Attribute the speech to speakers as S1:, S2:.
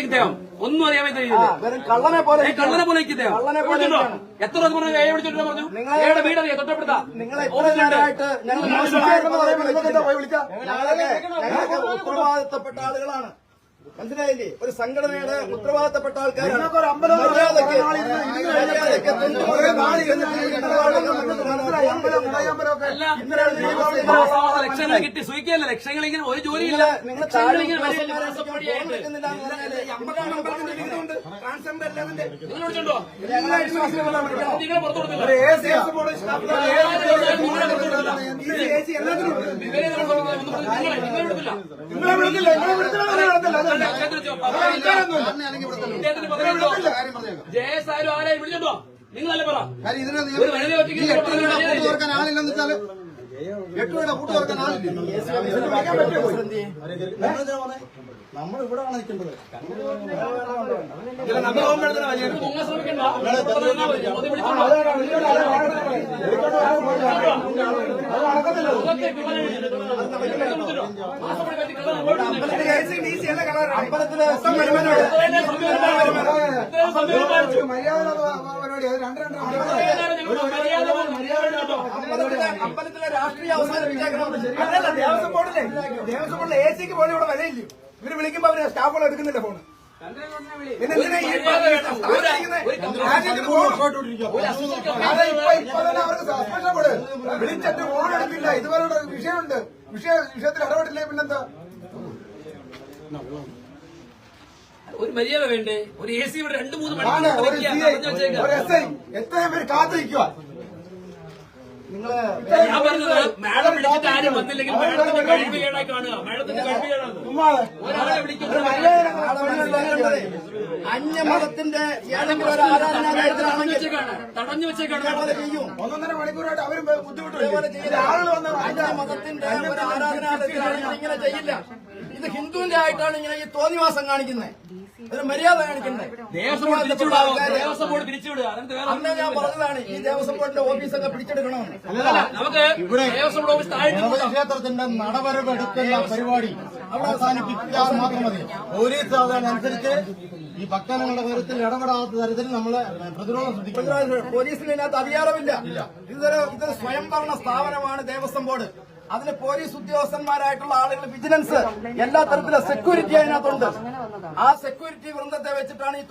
S1: ഇദ്ദേഹം ഒന്നും അറിയാൻ
S2: കള്ളനെ പോലെ
S1: കള്ളനെ പോലെ ഇദ്ദേഹം എത്ര ദിവസം പറഞ്ഞു കൈ പിടിച്ചോണ്ട് പറഞ്ഞു
S2: നിങ്ങളെ-
S1: ഏടെ വീടറിയാ തൊട്ടപ്പെടുത്താ
S2: നിങ്ങളെ ഞങ്ങൾ ഉത്തരവാദിത്തപ്പെട്ട ആളുകളാണ് മനസ്സിലായില്ലേ? ഒരു സംഘടനയുടെ ഉത്തരവാദിത്തപ്പെട്ട ആൾക്കാരാണ്.
S1: ലക്ഷങ്ങൾ കിട്ടി സൂയിക്കല്ല ലക്ഷങ്ങൾ ഇങ്ങനെ ഒരു ജോലിയില്ല.
S3: നിങ്ങളെ വിളിച്ചില്ല
S1: ജയസ് ആരും ആരെയും പറ
S4: നമ്മൾ നിൽക്കേണ്ടത്
S3: പോലും ഇവിടെ ഇവർ വിളിക്കുമ്പോ അവർ സ്റ്റാഫുകൾ എടുക്കുന്നില്ല ഫോണ് വിളിച്ചിട്ട് ഫോൺ എടുക്കില്ല ഇതുപോലെ വിഷയമുണ്ട് വിഷയ വിഷയത്തിൽ ഇടപെട്ടില്ലേ പിന്നെന്താ
S1: ഒരു മര്യാദ വേണ്ടേ? ഒരു എ സി ഇവിടെ രണ്ട് മൂന്ന്
S3: എത്രയും പേര് കാത്തിരിക്കുക
S1: ഞാൻ പറഞ്ഞത് മാഡം വിളിച്ചിട്ട് ആരും വന്നില്ലെങ്കിൽ മാഡത്തിന്റെ കഴിവ് കേടായി കാണുക. മാഡത്തിന്റെ കഴിവ് കേടാണ് ഒരാളെ വിളിക്കുമ്പോൾ
S2: അന്യമതത്തിന്റെ ഏതെങ്കിലും ഒരു ആരാധനാലയത്തിലാണെങ്കിൽ
S1: തടഞ്ഞു വെച്ചേക്കാണ്.
S2: ചെയ്യും.
S3: ഒന്നൊന്നര മണിക്കൂറായിട്ട് അവരും
S2: ചെയ്യില്ല
S3: ആളുകൾ വന്ന്
S2: അന്യമതത്തിന്റെ ഒരു ആരാധനാലയത്തിലാണെങ്കിൽ ഇങ്ങനെ ചെയ്യില്ല. ഇത് ഹിന്ദുവിന്റെ ആയിട്ടാണ് ഇങ്ങനെ ഈ തോന്നിവാസം കാണിക്കുന്നത്. ഒരു മര്യാദ കാണിക്കുന്നത്. അന്ന് ഞാൻ പറഞ്ഞതാണ് ഈ ദേവസ്വം ബോർഡിന്റെ ഓഫീസൊക്കെ പിടിച്ചെടുക്കണമെന്ന്.
S4: ക്ഷേത്രത്തിന്റെ എടുക്കുന്ന പരിപാടി അവസാനിപ്പിച്ചാൽ മാത്രം മതി. പോലീസ് അതനുസരിച്ച് ഈ ഭക്തജനങ്ങളുടെ കാര്യത്തിൽ ഇടപെടാത്ത തരത്തിൽ നമ്മൾ പ്രതിരോധം ശ്രദ്ധിക്കും
S2: പോലീസിന് ഇതിനകത്ത് അധികാരമില്ല. ഇതൊരു ഇതൊരു സ്വയംഭരണ സ്ഥാപനമാണ് ദേവസ്വം ബോർഡ്. അതിന് പോലീസ് ഉദ്യോഗസ്ഥന്മാരായിട്ടുള്ള ആളുകൾ വിജിലൻസ് എല്ലാ തരത്തിലുള്ള സെക്യൂരിറ്റി അതിനകത്തുണ്ട്. ആ സെക്യൂരിറ്റി വൃന്ദത്തെ വെച്ചിട്ടാണ് ഈ